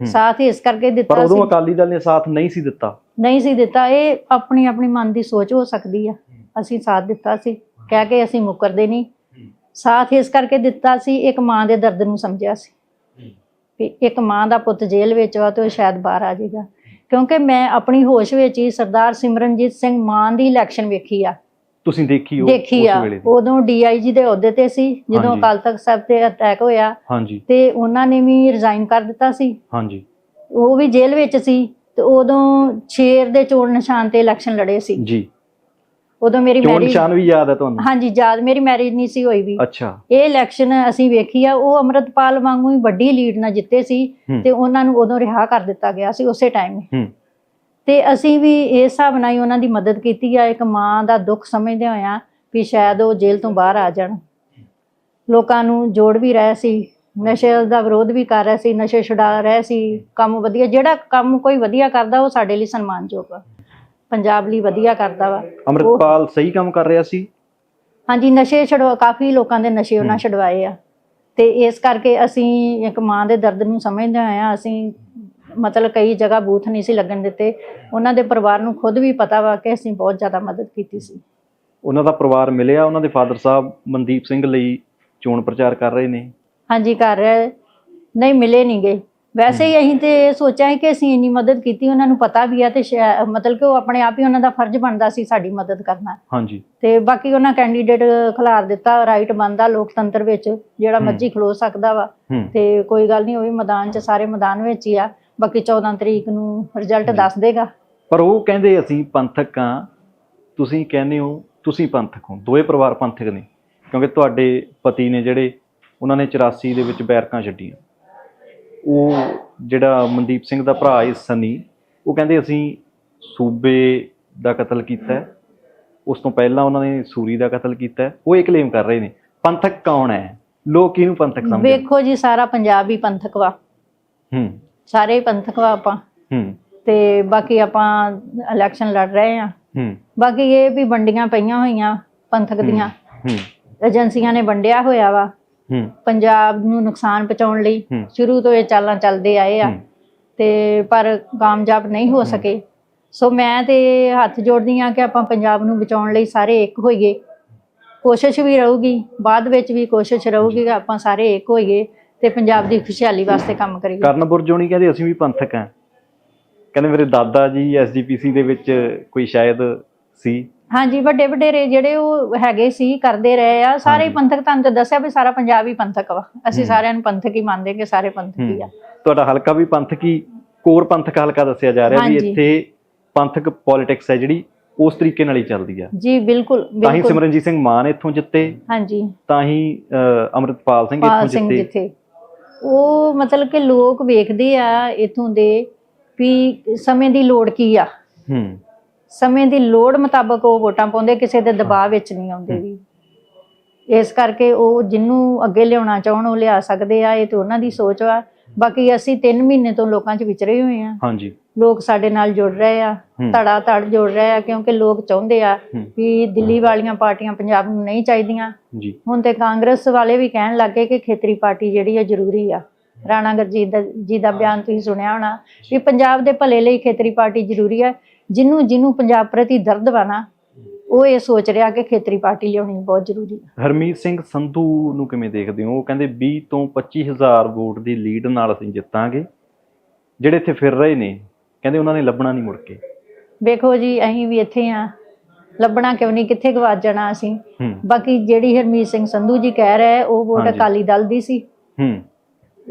ਸਾਥ ਇਸ ਕਰਕੇ ਪਰ ਦਿੱਤਾ ਉਦੋਂ ਸੀ। ਅਕਾਲੀ ਦਲ ਨੇ ਸਾਥ ਨਹੀਂ ਸੀ ਦਿੱਤਾ। ਨਹੀਂ ਸੀ ਦਿੱਤਾ ਇਹ ਆਪਣੀ ਆਪਣੀ ਮਨ ਦੀ ਸੋਚ ਹੋ ਸਕਦੀ ਆ। ਅਸੀਂ ਸਾਥ ਦਿੱਤਾ ਸੀ। ਕਹਿ ਕੇ ਅਸੀਂ ਮੁਕਰਦੇ ਨਹੀਂ। ਸਾਥ ਇਸ ਕਰਕੇ ਦਿੱਤਾ ਸੀ ਇੱਕ ਮਾਂ ਦੇ ਦਰਦ ਨੂੰ ਸਮਝਿਆ ਸੀ। ਵੀ ਇੱਕ ਮਾਂ ਦਾ ਪੁੱਤ ਜੇਲ੍ਹ ਵਿੱਚ ਵਾ ਤੇ ਉਹ ਸ਼ਾਇਦ ਬਾਹਰ ਆ ਜਾਏਗਾ ਕਿਉਂਕਿ ਮੈਂ ਆਪਣੀ ਹੋਸ਼ ਵਿੱਚ ਹੀ ਸਰਦਾਰ ਸਿਮਰਨਜੀਤ ਸਿੰਘ ਮਾਨ ਦੀ ਇਲੈਕਸ਼ਨ ਵੇਖੀ ਆ। ਤੁਸੀਂ ਦੇਖੀ ਉਹ ਦੇਖੀ ਆ। ਉਦੋਂ ਡੀਆਈਜੀ ਦੇ ਅਹੁਦੇ ਤੇ ਸੀ ਜਦੋਂ। ਅਕਾਲ ਤਖਤ ਸਾਹਿਬ ਤੇ ਅਟੈਕ ਹੋਇਆ। ਹਾਂਜੀ। ਤੇ ਉਹਨਾਂ ਨੇ ਵੀ ਰਿਜ਼ਾਈਨ ਕਰ ਦਿੱਤਾ ਸੀ। ਹਾਂਜੀ। ਉਹ ਵੀ ਜੇਲ੍ਹ ਵਿੱਚ ਸੀ ਤੇ ਉਦੋਂ ਸ਼ੇਰ ਦੇ ਚੋਣ ਨਿਸ਼ਾਨ ਤੇ ਇਲੈਕਸ਼ਨ ਲੜੇ ਸੀ। ਜੀ। ਉਦੋਂ ਮੇਰੀ ਚੋਣ ਮੈਰਿਜ ਨਿਸ਼ਾਨ ਵੀ ਯਾਦ ਹੈ ਤੁਹਾਨੂੰ? ਹਾਂਜੀ ਯਾਦ ਮੇਰੀ ਮੈਰਿਜ ਨਹੀਂ ਸੀ ਹੋਈ ਵੀ। ਅੱਛਾ। ਇਹ ਇਲੈਕਸ਼ਨ ਅਸੀਂ ਵੇਖੀ ਆ ਉਹ ਅਮਰਤਪਾਲ ਵਾਂਗੂ ਹੀ ਵੱਡੀ ਲੀਡ ਨਾਲ ਜਿੱਤੇ ਸੀ ਹੂੰ। ਤੇ ਉਹਨਾਂ ਨੂੰ ਉਦੋਂ ਰਿਹਾ ਕਰ ਦਿੱਤਾ ਗਿਆ ਸੀ ਉਸੇ ਟਾਈਮ ਹੂੰ। ਤੇ ਅਸੀਂ ਵੀ ਇਸ ਹਿਸਾਬ ਨਾਲ ਹੀ ਉਹਨਾਂ ਦੀ ਮਦਦ ਕੀਤੀ ਆ ਇੱਕ ਮਾਂ ਦਾ ਦੁੱਖ ਸਮਝਦੇ ਹੋਇਆ ਵੀ ਸ਼ਾਇਦ ਉਹ ਜੇਲ੍ਹ ਤੋਂ ਬਾਹਰ ਆ ਜਾਣ। ਲੋਕਾਂ ਨੂੰ ਜੋੜ ਵੀ ਰਹੇ ਸੀ ਨਸ਼ੇ ਦਾ ਵਿਰੋਧ ਵੀ ਕਰ ਰਹੇ ਸੀ ਨਸ਼ੇ ਛੁਡਾ ਰਹੇ ਸੀ ਕੰਮ ਵਧੀਆ ਜਿਹੜਾ ਕੰਮ ਕੋਈ ਵਧੀਆ ਕਰਦਾ ਉਹ ਸਾਡੇ ਲਈ ਸਨਮਾਨਯੋਗ ਆ। ਪੰਜਾਬ ਲਈ ਵਧੀਆ ਕਰਦਾ ਵਾ। ਅਮਰਤਪਾਲ ਸਹੀ ਕੰਮ ਕਰ ਰਿਹਾ ਸੀ? ਹਾਂਜੀ ਨਸ਼ੇ ਛਡਵਾ ਕਾਫੀ ਲੋਕਾਂ ਦੇ ਨਸ਼ੇ ਉਹਨਾਂ ਛਡਵਾਏ ਆ। ਤੇ ਇਸ ਕਰਕੇ ਅਸੀਂ ਇੱਕ ਮਾਂ ਦੇ ਦਰਦ ਨੂੰ ਸਮਝਦੇ ਆ ਅਸੀਂ ਮਤਲਬ ਕਈ ਜਗ੍ਹਾ ਬੂਥ ਨਹੀਂ ਸੀ ਲੱਗਣ ਦਿੱਤੇ। ਉਹਨਾਂ ਦੇ ਪਰਿਵਾਰ ਨੂੰ ਖੁਦ ਵੀ ਪਤਾ ਵਾ ਕਿ ਅਸੀਂ ਬਹੁਤ ਜ਼ਿਆਦਾ ਮਦਦ ਕੀਤੀ ਸੀ। ਉਹਨਾਂ ਦਾ ਪਰਿਵਾਰ ਮਿਲਿਆ ਉਹਨਾਂ ਦੇ ਫਾਦਰ ਸਾਹਿਬ ਮਨਦੀਪ ਸਿੰਘ ਲਈ ਚੋਣ ਪ੍ਰਚਾਰ ਕਰ ਰਹੇ ਨੇ। ਹਾਂਜੀ ਕਰ ਰਿਹਾ। ਨਹੀਂ ਮਿਲੇ ਨਹੀਂ ਗਏ ਵੈਸੇ ਹੀ ਅਸੀਂ ਤੇ ਸੋਚਿਆ ਹੈ ਕਿ ਅਸੀਂ ਇੰਨੀ ਮਦਦ ਕੀਤੀ ਉਹਨਾਂ ਨੂੰ ਪਤਾ ਵੀ ਆ ਤੇ ਮਤਲਬ ਕਿ ਉਹ ਆਪਣੇ ਆਪ ਹੀ ਉਹਨਾਂ ਦਾ ਫਰਜ਼ ਬਣਦਾ ਸੀ ਸਾਡੀ ਮਦਦ ਕਰਨਾ। ਹਾਂਜੀ। ਤੇ ਬਾਕੀ ਉਹਨਾਂ ਕੈਂਡੀਡੇਟ ਖਿਲਾਰ ਦਿੱਤਾ ਰਾਈਟ ਬਣਦਾ ਲੋਕਤੰਤਰ ਵਿੱਚ ਜਿਹੜਾ ਹੂੰ। ਮਰਜ਼ੀ ਖਲੋ ਸਕਦਾ ਵਾ। ਹੂੰ ਤੇ ਕੋਈ ਗੱਲ ਨਹੀਂ ਉਹ ਵੀ ਮੈਦਾਨ 'ਚ ਸਾਰੇ ਮੈਦਾਨ ਵਿੱਚ ਹੀ ਆ। ਬਾਕੀ 14 ਤਰੀਕ ਨੂੰ ਰਿਜ਼ਲਟ। ਦੱਸ ਦੇਗਾ। ਪਰ ਉਹ ਕਹਿੰਦੇ ਅਸੀਂ ਪੰਥਕ ਆ ਤੁਸੀਂ ਕਹਿੰਦੇ ਹੋ ਤੁਸੀਂ ਪੰਥਕ ਹੋ। ਦੋਏ ਪਰਿਵਾਰ ਪੰਥਕ ਨੇ ਕਿਉਂਕਿ ਤੁਹਾਡੇ ਪਤੀ ਨੇ ਜਿਹੜੇ ਉਹਨਾਂ ਨੇ 84 ਦੇ ਵਿੱਚ ਬੈਰਕਾਂ ਛੱਡੀਆਂ। ਉਹ ਜਿਹੜਾ ਮਨਦੀਪ ਸਿੰਘ ਦਾ ਭਰਾ ਹੈ ਸਨੀ ਉਹ ਕਹਿੰਦੇ ਅਸੀਂ ਸੂਬੇ ਦਾ ਕਤਲ ਕੀਤਾ ਹੈ। ਉਸ ਤੋਂ ਪਹਿਲਾਂ ਉਹਨਾਂ ਨੇ ਸੂਰੀ ਦਾ ਕਤਲ ਕੀਤਾ ਹੈ। ਉਹ ਇਹ ਕਲੇਮ ਕਰ ਰਹੇ ਨੇ ਪੰਥਕ ਕੌਣ ਹੈ? ਲੋਕ ਕਿਹਨੂੰ ਪੰਥਕ ਸਮਝਦੇ? ਵੇਖੋ ਜੀ ਸਾਰਾ ਪੰਜਾਬ ਹੀ ਪੰਥਕ ਵਾ। ਹੂੰ। ਸਾਰੇ ਹੀ ਪੰਥਕ ਵਾ ਆਪਾਂ। ਹੂੰ। ਤੇ ਬਾਕੀ ਆਪਾਂ ਇਲੈਕਸ਼ਨ ਲੜ ਰਹੇ ਆ ਹੂੰ। ਬਾਕੀ ਇਹ ਵੀ ਵੰਡੀਆਂ ਪਈਆਂ ਹੋਈਆਂ ਪੰਥਕ ਦੀਆਂ। ਹੂੰ। ਏਜੰਸੀਆਂ ਨੇ ਵੰਡਿਆ ਹੋਇਆ ਵਾ। ਪੰਜਾਬ ਨੂੰ ਨੁਕਸਾਨ ਪਹੁੰਚਾਉਣ ਲਈ। ਸ਼ੁਰੂ ਤੋਂ ਇਹ ਚਾਲਾਂ ਚੱਲਦੇ ਆਏ ਆ। ਤੇ ਪਰ ਕਾਮਯਾਬ ਨਹੀਂ ਹੋ ਸਕੇ। ਸੋ ਮੈਂ ਤੇ ਹੱਥ ਜੋੜਦੀ ਆ ਕਿ ਆਪਾਂ ਪੰਜਾਬ ਨੂੰ ਬਚਾਉਣ ਲਈ ਸਾਰੇ ਇੱਕ ਹੋਈਏ। ਕੋਸ਼ਿਸ਼ ਵੀ ਰਹੂਗੀ ਬਾਅਦ ਵਿੱਚ ਵੀ ਕੋਸ਼ਿਸ਼ ਰਹੂਗੀ ਕਿ ਆਪਾਂ ਸਾਰੇ ਇੱਕ ਹੋਈਏ ਤੇ ਪੰਜਾਬ ਦੀ ਖੁਸ਼ਹਾਲੀ ਵਾਸਤੇ ਕੰਮ ਕਰੀਏ। ਕਰਨ ਬੁਰਜੋਣੀ ਕਹਿੰਦੇ ਅਸੀਂ ਵੀ ਪੰਥਕ ਹਾਂ। ਕਹਿੰਦੇ ਮੇਰੇ ਦਾਦਾ ਜੀ ਐਸਜੀਪੀਸੀ ਦੇ ਵਿੱਚ ਕੋਈ ਸ਼ਾਇਦ ਸੀ। ਹਾਂਜੀ ਵੱਡੇ ਵਡੇਰੇ ਜਿਹੜੇ ਉਹ ਹੈਗੇ ਸੀ ਕਰਦੇ ਰਹੇ ਆ। ਸਾਰੇ ਹਾਂਜੀ। ਪੰਥਕ ਤੁਹਾਨੂੰ ਤਾਂ ਦੱਸਿਆ ਵੀ ਸਾਰਾ ਪੰਜਾਬ ਹੀ ਪੰਥਕ ਵਾ। ਅਸੀਂ ਹੂੰ। ਸਾਰਿਆਂ ਨੂੰ ਪੰਥਕ ਹੀ ਮੰਨਦੇ ਕਿ ਸਾਰੇ ਪੰਥਕ ਹੀ ਆ। ਤੁਹਾਡਾ ਹਲਕਾ ਵੀ ਪੰਥਕ ਹੀ ਕੋਰ ਪੰਥਕ ਹਲਕਾ ਦੱਸਿਆ ਜਾ ਰਿਹਾ ਵੀ ਹਾਂਜੀ। ਇੱਥੇ ਪੰਥਕ ਪੋਲਿਟਿਕਸ ਹੈ ਜਿਹੜੀ ਉਸ ਤਰੀਕੇ ਨਾਲ ਹੀ ਚੱਲਦੀ ਆ। ਜੀ ਬਿਲਕੁਲ ਤਾਂ ਹੀ ਬਿਲਕੁਲ। ਸਿਮਰਨਜੀਤ ਸਿੰਘ ਮਾਨ ਇੱਥੋਂ ਜਿੱਤੇ ਹਾਂਜੀ। ਤਾਂ ਹੀ ਅਹ, ਅੰਮ੍ਰਿਤਪਾਲ ਸਿੰਘ ਪਾਲ ਇੱਥੋਂ ਸਿੰਘ ਜਿੱਤੇ। ਜਿੱਥੇ ਉਹ ਮਤਲਬ ਕਿ ਲੋਕ ਵੇਖਦੇ ਆ ਇਥੋਂ ਦੇ ਵੀ ਸਮੇਂ ਦੀ ਲੋੜ ਕੀ ਆ। ਹੂੰ। ਸਮੇਂ ਦੀ ਲੋੜ ਮੁਤਾਬਕ ਉਹ ਵੋਟਾਂ ਪਾਉਂਦੇ ਕਿਸੇ ਦੇ ਦਬਾਅ ਵਿੱਚ ਨਹੀਂ ਆਉਂਦੇ ਵੀ। ਇਸ ਕਰਕੇ ਉਹ ਜਿੰਨੂੰ ਅੱਗੇ ਲਿਆਉਣਾ ਚਾਹਣ ਉਹ ਲਿਆ ਸਕਦੇ ਆ ਇਹ ਤੇ ਉਹਨਾਂ ਦੀ ਸੋਚ ਵਾ। ਬਾਕੀ ਅਸੀਂ 3 ਮਹੀਨੇ ਤੋਂ ਲੋਕਾਂ 'ਚ ਵਿਚਰੇ ਹੋਏ ਆ। ਹਾਂਜੀ। ਲੋਕ ਸਾਡੇ ਨਾਲ ਜੁੜ ਰਹੇ ਆ। ਧੜਾ ਧੜ ਜੁੜ ਰਹੇ ਆ ਕਿਉਂਕਿ ਲੋਕ ਚਾਹੁੰਦੇ ਆ। ਵੀ ਦਿੱਲੀ ਵਾਲੀਆਂ ਪਾਰਟੀਆਂ ਪੰਜਾਬ ਨੂੰ ਨਹੀਂ ਚਾਹੀਦੀਆਂ। ਜੀ। ਹੁਣ ਤੇ ਕਾਂਗਰਸ ਵਾਲੇ ਵੀ ਕਹਿਣ ਲੱਗੇ ਕਿ ਖੇਤਰੀ ਪਾਰਟੀ ਜਿਹੜੀ ਹੈ ਜ਼ਰੂਰੀ ਆ। ਰਾਣਾ ਗੁਰਜੀਤ ਜੀ ਦਾ ਬਿਆਨ ਤੁਸੀਂ ਸੁਣਿਆ ਹੋਣਾ ਵੀ ਪੰਜਾਬ ਦੇ ਭਲੇ ਲਈ ਖੇਤਰੀ ਪਾਰਟੀ ਜ਼ਰੂਰੀ ਹੈ ਜਿਹਨੂੰ ਜਿਹਨੂੰ ਪੰਜਾਬ ਪ੍ਰਤੀ ਦਰਦ ਵਾ ਨਾ ਉਹ ਇਹ ਸੋਚ ਰਿਹਾ ਕਿ ਖੇਤਰੀ ਪਾਰਟੀ ਲਿਆਉਣੀ ਬਹੁਤ ਜ਼ਰੂਰੀ ਹੈ ਹਰਮੀਤ ਸਿੰਘ ਸੰਧੂ ਨੂੰ ਕਿਵੇਂ ਦੇਖਦੇ ਹੋ? ਉਹ ਕਹਿੰਦੇ 20 ਤੋਂ 25000 ਵੋਟ ਦੀ ਲੀਡ ਨਾਲ ਅਸੀਂ ਜਿੱਤਾਂਗੇ। ਜਿਹੜੇ ਇੱਥੇ ਫਿਰ ਰਹੇ ਨੇ ਕਹਿੰਦੇ ਉਹਨਾਂ ਨੇ ਲੱਭਣਾ ਨਹੀਂ ਮੁੜ ਕੇ। ਵੇਖੋ ਜੀ ਅਸੀਂ ਵੀ ਇੱਥੇ ਆ। ਲੱਭਣਾ ਕਿਉਂ ਨਹੀਂ? ਕਿੱਥੇ ਗਵਾਚ ਜਾਣਾ ਅਸੀਂ? ਬਾਕੀ ਜਿਹੜੀ ਹਰਮੀਤ ਸਿੰਘ ਸੰਧੂ ਜੀ ਕਹਿ ਰਹੇ ਉਹ ਵੋਟ। ਅਕਾਲੀ ਦਲ ਦੀ ਸੀ। ਹੂੰ।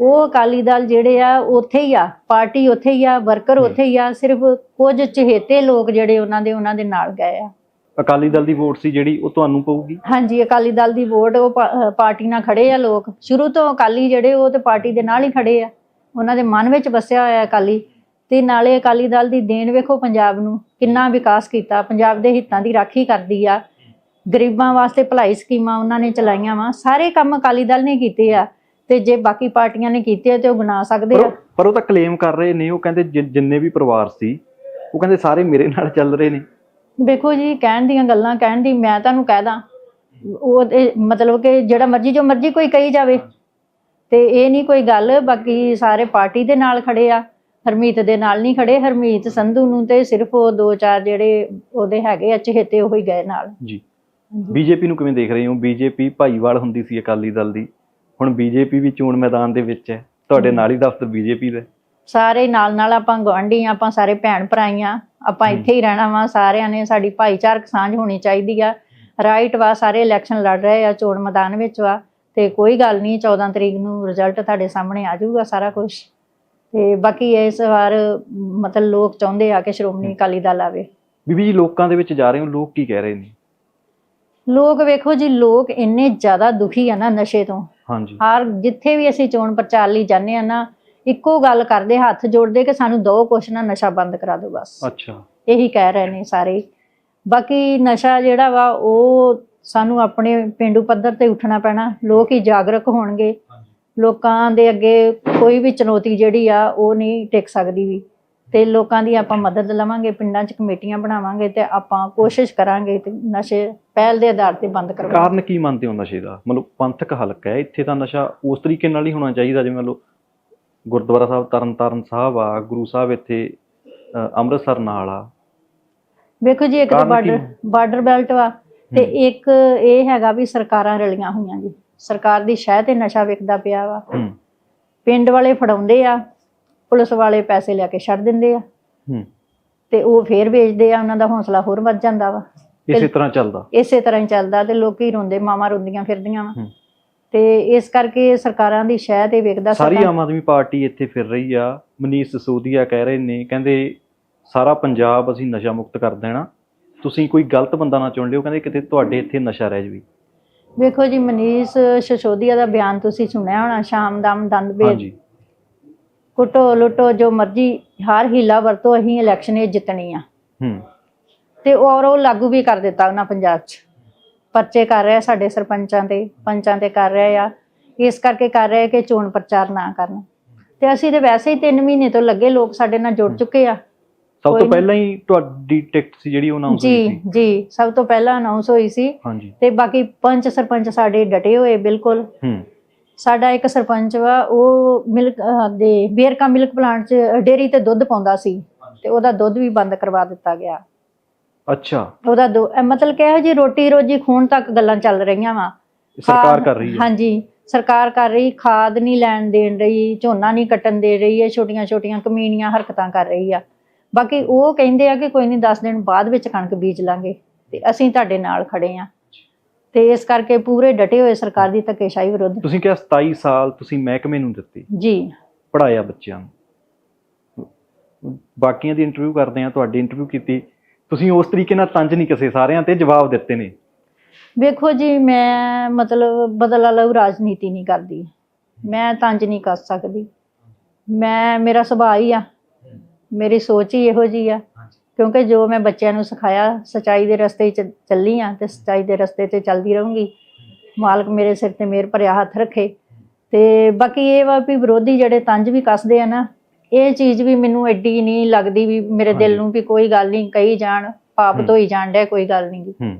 ਉਹ ਅਕਾਲੀ ਦਲ ਜਿਹੜੇ ਆ ਉੱਥੇ ਹੀ ਆ ਪਾਰਟੀ ਉੱਥੇ ਹੀ ਆ ਵਰਕਰ ਉੱਥੇ ਹੀ ਆ ਸਿਰਫ ਕੁਝ ਚਹੇਤੇ ਲੋਕ ਜਿਹੜੇ ਉਹਨਾਂ ਦੇ ਉਹਨਾਂ ਦੇ ਨਾਲ ਗਏ ਆ। ਅਕਾਲੀ ਦਲ ਦੀ ਵੋਟ ਸੀ ਜਿਹੜੀ ਉਹ ਤੁਹਾਨੂੰ ਪਊਗੀ? ਹਾਂਜੀ ਅਕਾਲੀ ਦਲ ਦੀ ਵੋਟ ਉਹ ਪਾ- ਪਾਰਟੀ ਨਾਲ ਖੜੇ ਆ ਲੋਕ। ਸ਼ੁਰੂ ਤੋਂ ਅਕਾਲੀ ਜਿਹੜੇ ਉਹ ਤੇ ਪਾਰਟੀ ਦੇ ਨਾਲ ਹੀ ਖੜੇ ਆ। ਉਹਨਾਂ ਦੇ ਮਨ ਵਿੱਚ ਵਸਿਆ ਹੋਇਆ ਅਕਾਲੀ। ਤੇ ਨਾਲੇ ਅਕਾਲੀ ਦਲ ਦੀ ਦੇਣ ਵੇਖੋ ਪੰਜਾਬ ਨੂੰ ਕਿੰਨਾ ਵਿਕਾਸ ਕੀਤਾ। ਪੰਜਾਬ ਦੇ ਹਿੱਤਾਂ ਦੀ ਰਾਖੀ ਕਰਦੀ ਆ। ਗਰੀਬਾਂ ਵਾਸਤੇ ਭਲਾਈ ਸਕੀਮਾਂ ਉਹਨਾਂ ਨੇ ਚਲਾਈਆਂ ਵਾ। ਸਾਰੇ ਕੰਮ ਅਕਾਲੀ ਦਲ ਨੇ ਕੀਤੇ ਆ। ਤੇ ਜੇ ਬਾਕੀ ਪਾਰਟੀਆਂ ਨੇ ਕੀਤੇ ਆ ਤੇ ਉਹ ਗਿਣਾ ਸਕਦੇ ਪਰ ਆ ਉਹ- ਪਰ ਉਹ ਤਾਂ ਕਲੇਮ ਕਰ ਰਹੇ ਨੇ ਉਹ ਕਹਿੰਦੇ ਜਿ- ਜਿੰਨੇ ਵੀ ਪਰਿਵਾਰ ਸੀ ਉਹ ਕਹਿੰਦੇ ਸਾਰੇ ਮੇਰੇ ਨਾਲ ਚੱਲ ਰਹੇ ਨੇ। ਵੇਖੋ ਜੀ ਕਹਿਣ ਦੀਆਂ ਗੱਲਾਂ ਕਹਿਣ ਦੀ ਮੈਂ ਤੁਹਾਨੂੰ ਕਹਿ ਦਾਂ ਉਹ ਤੇ ਮਤਲਬ ਕਿ ਜਿਹੜਾ ਮਰਜ਼ੀ ਜੋ ਮਰਜ਼ੀ ਕੋਈ ਕਹੀ ਜਾਵੇ। ਤੇ ਇਹ ਨਹੀਂ ਕੋਈ ਗੱਲ ਬਾਕੀ ਸਾਰੇ ਪਾਰਟੀ ਦੇ ਨਾਲ ਖੜੇ ਆ ਹਰਮੀਤ ਦੇ ਨਾਲ ਨਹੀਂ ਖੜੇ ਹਰਮੀਤ ਸੰਧੂ ਨੂੰ ਤੇ ਸਿਰਫ ਉਹ ਦੋ ਚਾਰ ਜਿਹੜੇ ਉਹਦੇ ਹੈਗੇ ਆ ਚਹੇਤੇ ਉਹ ਹੀ ਗਏ ਨਾਲ। ਜੀ। ਬੀਜੇਪੀ ਨੂੰ ਕਿਵੇਂ ਦੇਖ ਰਹੇ ਹੋ? ਬੀਜੇਪੀ ਭਾਈਵਾਲ ਹੁੰਦੀ ਸੀ ਅਕਾਲੀ ਦਲ ਦੀ। ਹੁਣ ਬੀਜੇਪੀ ਵੀ ਚੋਣ ਮੈਦਾਨ ਦੇ ਵਿੱਚ ਹੈ। ਤੁਹਾਡੇ ਨਾਲ ਹੀ ਦਫ਼ਤਰ ਬੀਜੇਪੀ ਦਾ। ਹੈ। ਸਾਰੇ ਨਾਲ ਨਾਲ ਆਪਾਂ ਗਵਾਂਢੀ ਆਪਾਂ ਸਾਰੇ ਭੈਣ ਭਰਾਈਆਂ ਆਪਾਂ ਇੱਥੇ ਹੀ ਰਹਿਣਾ ਵਾ ਸਾਰਿਆਂ ਨੇ ਸਾਡੀ ਭਾਈਚਾਰਕ ਸਾਂਝ ਹੋਣੀ ਚਾਹੀਦੀ ਆ। ਰਾਈਟ ਵਾ ਸਾਰੇ ਇਲੈਕਸ਼ਨ ਲੜ ਰਹੇ ਆ ਚੋਣ ਮੈਦਾਨ ਵਿੱਚ ਵਾ। ਤੇ ਕੋਈ ਗੱਲ ਨਹੀਂ 14 ਤਰੀਕ ਨੂੰ ਰਿਜ਼ਲਟ ਤੁਹਾਡੇ ਸਾਹਮਣੇ ਆ ਜਾਊਗਾ ਸਾਰਾ ਕੁਝ ਤੇ ਬਾਕੀ ਇਸ ਵਾਰ ਮਤਲਬ ਲੋਕ ਚਾਹੁੰਦੇ ਆ ਕਿ ਸ਼੍ਰੋਮਣੀ ਅਕਾਲੀ ਦਲ ਆਵੇ। ਬੀਬੀ ਜੀ ਲੋਕਾਂ ਦੇ ਵਿੱਚ ਜਾ ਰਹੇ ਹੋ ਲੋਕ ਕੀ ਕਹਿ ਰਹੇ ਨੇ? ਲੋਕ ਵੇਖੋ ਜੀ ਲੋਕ ਇੰਨੇ ਜ਼ਿਆਦਾ ਦੁਖੀ ਆ ਨਾ ਨਸ਼ੇ ਤੋਂ। ਹਾਂਜੀ। ਹਰ ਜਿੱਥੇ ਵੀ ਅਸੀਂ ਚੋਣ ਪ੍ਰਚਾਰ ਲਈ ਜਾਂਦੇ ਆ ਨਾ ਇੱਕੋ ਗੱਲ ਕਰਦੇ ਹੱਥ ਜੋੜਦੇ ਕਿ ਸਾਨੂੰ ਦੋ ਕੁਛ ਨਾ ਨਸ਼ਾ ਬੰਦ ਕਰਾ ਦਿਓ ਬਸ। ਅੱਛਾ। ਇਹੀ ਕਹਿ ਰਹੇ ਨੇ ਸਾਰੇ। ਬਾਕੀ ਨਸ਼ਾ ਜਿਹੜਾ ਵਾ ਉਹ ਸਾਨੂੰ ਆਪਣੇ ਪਿੰਡੂ ਪੱਧਰ ਤੇ ਉੱਠਣਾ ਪੈਣਾ। ਲੋਕ ਹੀ ਜਾਗਰੂਕ ਹੋਣਗੇ। ਲੋਕਾਂ ਦੇ ਅੱਗੇ ਕੋਈ ਵੀ ਚੁਣੌਤੀ ਜਿਹੜੀ ਆ ਉਹ ਨਹੀਂ ਟਿਕ ਸਕਦੀ ਵੀ। ਤੇ ਲੋਕਾਂ ਦੀ ਆਪਾਂ ਮਦਦ ਲਵਾਂਗੇ ਪਿੰਡਾਂ 'ਚ ਕਮੇਟੀਆਂ ਬਣਾਵਾਂਗੇ ਤੇ ਆਪਾਂ ਕੋਸ਼ਿਸ਼ ਕਰਾਂਗੇ ਤੇ ਨਸ਼ੇ ਪਹਿਲ ਦੇ ਆਧਾਰ ਤੇ ਬੰਦ ਕਰਵਾਉਣ ਕਾਰਨ ਕੀ ਮੰਨਦੇ ਹੋ ਨਸ਼ੇ ਦਾ? ਮਤਲਬ ਪੰਥਕ ਹਲਕਾ ਹੈ ਇੱਥੇ ਤਾਂ ਨਸ਼ਾ ਉਸ ਤਰੀਕੇ ਨਾਲ ਹੀ ਹੋਣਾ ਚਾਹੀਦਾ ਜਿਵੇਂ ਲੋ ਗੁਰਦੁਆਰਾ ਸਾਹਿਬ ਤਰਨਤਾਰਨ ਸਾਹਿਬ ਆ ਗੁਰੂ ਸਾਹਿਬ ਇੱਥੇ ਅੰਮ੍ਰਿਤਸਰ ਨਾਲ ਆ। ਵੇਖੋ ਜੀ ਇੱਕ ਤਾਂ? ਬਾਰਡਰ ਬਾਰਡਰ ਬੈਲਟ ਵਾ ਤੇ ਇੱਕ ਇਹ ਹੈਗਾ ਵੀ ਸਰਕਾਰਾਂ ਰਲੀਆਂ ਹੋਈਆਂ ਜੀ। ਸਰਕਾਰ ਦੀ ਸ਼ਹਿ ਤੇ ਨਸ਼ਾ ਵਿਕਦਾ ਪਿਆ ਵਾ। ਪਿੰਡ ਵਾਲੇ ਫੜਾਉਂਦੇ ਆ ਪੁਲਿਸ ਵਾਲੇ ਪੈਸੇ ਲੈ ਕੇ ਛੱਡ ਦਿੰਦੇ ਆ। ਹੂੰ। ਤੇ ਉਹ ਫੇਰ ਵੇਚਦੇ ਆ ਉਹਨਾਂ ਦਾ ਹੌਸਲਾ ਹੋਰ ਵੱਧ ਜਾਂਦਾ ਵਾ। ਇਸੇ ਤਰ੍ਹਾਂ ਚੱਲਦਾ। ਇਸੇ ਤਰ੍ਹਾਂ ਹੀ ਚੱਲਦਾ ਤੇ ਲੋਕੀ ਰੋਂਦੇ ਮਾਵਾਂ ਰੋਂਦੀਆਂ ਫਿਰਦੀਆਂ ਵਾ। ਤੇ ਇਸ ਕਰਕੇ ਸਰਕਾਰਾਂ ਦੀ ਸ਼ਹਿ ਤੇ ਵਿਕਦਾ ਸਾਰੀ ਆਮ ਆਦਮੀ ਪਾਰਟੀ ਇੱਥੇ ਫਿਰ ਰਹੀ ਆ। ਮਨੀਸ਼ ਸਸੋਦੀਆ ਕਹਿ ਰਹੇ ਨੇ ਕਹਿੰਦੇ ਸਾਰਾ ਪੰਜਾਬ ਅਸੀਂ ਨਸ਼ਾ ਮੁਕਤ ਕਰ ਦੇਣਾ। ਤੁਸੀਂ ਕੋਈ ਗਲਤ ਬੰਦਾ ਨਾ ਚੁਣ ਲਿਓ ਕਹਿੰਦੇ ਕਿਤੇ ਤੁਹਾਡੇ ਇੱਥੇ ਨਸ਼ਾ ਰਹਿ ਜਵੇ। ਵੇਖੋ ਜੀ ਮਨੀਸ਼ ਸ਼ਸ਼ੋਦੀਆ ਦਾ ਬਿਆਨ ਤੁਸੀਂ ਸੁਣਿਆ ਹੋਣਾ ਸ਼ਾਮ ਦਮ ਦੰਦ ਹਾਂਜੀ। ਕੁੱਟੋ ਲੁੱਟੋ ਜੋ ਮਰਜ਼ੀ ਹਰ ਹੀਲਾ ਵਰਤੋ ਅਸੀਂ ਇਲੈਕਸ਼ਨ ਇਹ ਜਿੱਤਣੀ ਆ। ਹੂੰ। ਤੇ ਔਰ ਉਹ ਲਾਗੂ ਵੀ ਕਰ ਦਿੱਤਾ ਉਹਨਾਂ ਪੰਜਾਬ 'ਚ। ਪਰਚੇ ਕਰ ਰਿਹਾ ਸਾਡੇ ਸਰਪੰਚਾਂ ਤੇ ਪੰਚਾਂ ਤੇ ਕਰ ਰਿਹਾ ਆ। ਇਸ ਕਰਕੇ ਕਰ ਰਿਹਾ ਕਿ ਚੋਣ ਪ੍ਰਚਾਰ ਨਾ ਕਰਨ। ਤੇ ਅਸੀਂ ਤੇ ਵੈਸੇ ਹੀ 3 ਮਹੀਨੇ ਤੋਂ ਲੱਗੇ ਲੋਕ ਸਾਡੇ ਨਾਲ ਜੁੜ ਚੁੱਕੇ ਆ। ਸਭ ਤੋਂ। ਪਹਿਲਾਂ ਹੀ ਤੁਹਾਡੀ ਟਿਕਟ ਸੀ ਜਿਹੜੀ ਅਨਾਉਂਸ ਹੋਈ ਜੀ ਸੀ। ਜੀ ਸਭ ਤੋਂ ਪਹਿਲਾਂ ਅਨਾਉਂਸ ਹੋਈ ਸੀ। ਤੇ ਬਾਕੀ ਪੰਚ ਸਰਪੰਚ ਸਾਡੇ ਡਟੇ ਹੋਏ ਬਿਲਕੁਲ। ਹੂੰ। ਸਾਡਾ ਇੱਕ ਸਰਪੰਚ ਵਾ ਉਹ ਮਿਲਕ ਅਹ, ਦੇ ਬੇਰਕਾ ਮਿਲਕ ਪਲਾਂਟ 'ਚ ਡੇਰੀ ਤੇ ਦੁੱਧ ਪਾਉਂਦਾ ਸੀ ਤੇ ਉਹਦਾ ਦੁੱਧ ਵੀ ਬੰਦ ਕਰਵਾ ਦਿੱਤਾ ਗਿਆ। ਅੱਛਾ। ਉਹਦਾ ਦੋ ਮਤਲਬ ਕਿ ਇਹੋ ਜੀ ਰੋਟੀ ਰੋਜੀ ਖੂਨ ਤੱਕ ਗੱਲਾਂ ਚੱਲ ਰਹੀਆਂ ਵਾ। ਇਹ ਸਰਕਾਰ ਕਰ ਰਹੀ ਹੈ। ਹਾਂਜੀ ਸਰਕਾਰ ਕਰ ਰਹੀ ਖਾਦ ਨਹੀਂ ਲੈਣ ਦੇਣ ਰਹੀ ਝੋਨਾ ਨਹੀਂ ਕੱਟਣ ਦੇ ਰਹੀ ਹੈ ਛੋਟੀਆਂ ਛੋਟੀਆਂ ਕਮੀਨੀਆਂ ਹਰਕਤਾਂ ਕਰ ਰਹੀ ਆ। ਬਾਕੀ ਉਹ ਕਹਿੰਦੇ ਆ ਕਿ ਕੋਈ ਨਹੀਂ 10 ਦਿਨ ਬਾਅਦ ਵਿੱਚ ਕਣਕ ਬੀਜ ਲਾਂਗੇ ਤੇ ਅਸੀਂ ਤੁਹਾਡੇ ਨਾਲ ਖੜੇ ਆ। ਤੇ ਇਸ ਕਰਕੇ ਪੂਰੇ ਡਟੇ ਹੋਏ ਸਰਕਾਰ ਦੀ ਧੱਕੇਸ਼ਾਹੀ ਵਿਰੁੱਧ। ਤੁਸੀਂ ਕਿਹਾ 27 ਸਾਲ ਤੁਸੀਂ ਮਹਿਕਮੇ ਨੂੰ ਦਿੱਤੇ ਜੀ। ਪੜਾਇਆ ਬੱਚਿਆਂ ਨੂੰ। ਬਾਕੀਆਂ ਦੀ ਇੰਟਰਵਿਊ ਕਰਦੇ ਆ ਤੁਹਾਡੀ ਇੰਟਰਵਿਊ ਕੀਤੀ। ਤੁਸੀਂ ਉਸ ਤਰੀਕੇ ਨਾਲ ਤੰਜ ਨਹੀਂ ਕਿਸੇ ਸਾਰਿਆਂ ਤੇ ਜਵਾਬ ਦਿੱਤੇ ਨੇ। ਵੇਖੋ ਜੀ ਮੈਂ ਮਤਲਬ ਬਦਲਾ ਲਊ ਰਾਜਨੀਤੀ ਨਹੀਂ ਕਰਦੀ। ਮੈਂ ਤੰਜ ਨਹੀਂ ਕਰ ਸਕਦੀ। ਮੈਂ ਮੇਰਾ ਸੁਭਾਅ ਹੀ ਆ। ਮੇਰੀ ਸੋਚ ਹੀ ਇਹੋ ਜੀ ਆ। ਕਿਉਂਕਿ ਜੋ ਮੈਂ ਬੱਚਿਆਂ ਨੂੰ ਸਿਖਾਇਆ ਸਚਾਈ ਦੇ ਰਸਤੇ 'ਚ ਚੱਲੀ ਆ ਤੇ ਸਚਾਈ ਦੇ ਰਸਤੇ 'ਤੇ ਚੱਲਦੀ ਰਹੂੰਗੀ। ਮਾਲਕ ਮੇਰੇ ਸਿਰ ਤੇ ਮੇਰ ਭਰਿਆ ਹੱਥ ਰੱਖੇ। ਤੇ ਬਾਕੀ ਇਹ ਵਾ ਵੀ ਵਿਰੋਧੀ ਜਿਹੜੇ ਤੰਜ ਵੀ ਕੱਸਦੇ ਆ ਨਾ ਇਹ ਚੀਜ਼ ਵੀ ਮੈਨੂੰ ਐਡੀ ਨਹੀਂ ਲੱਗਦੀ ਵੀ ਮੇਰੇ ਦਿਲ। ਨੂੰ ਵੀ ਕੋਈ ਗੱਲ ਨਹੀਂ ਕਹੀ ਜਾਣ ਪਾਪ। ਧੋਈ ਜਾਣ ਡਿਆ ਕੋਈ ਗੱਲ ਨਹੀਂ ਗੀ।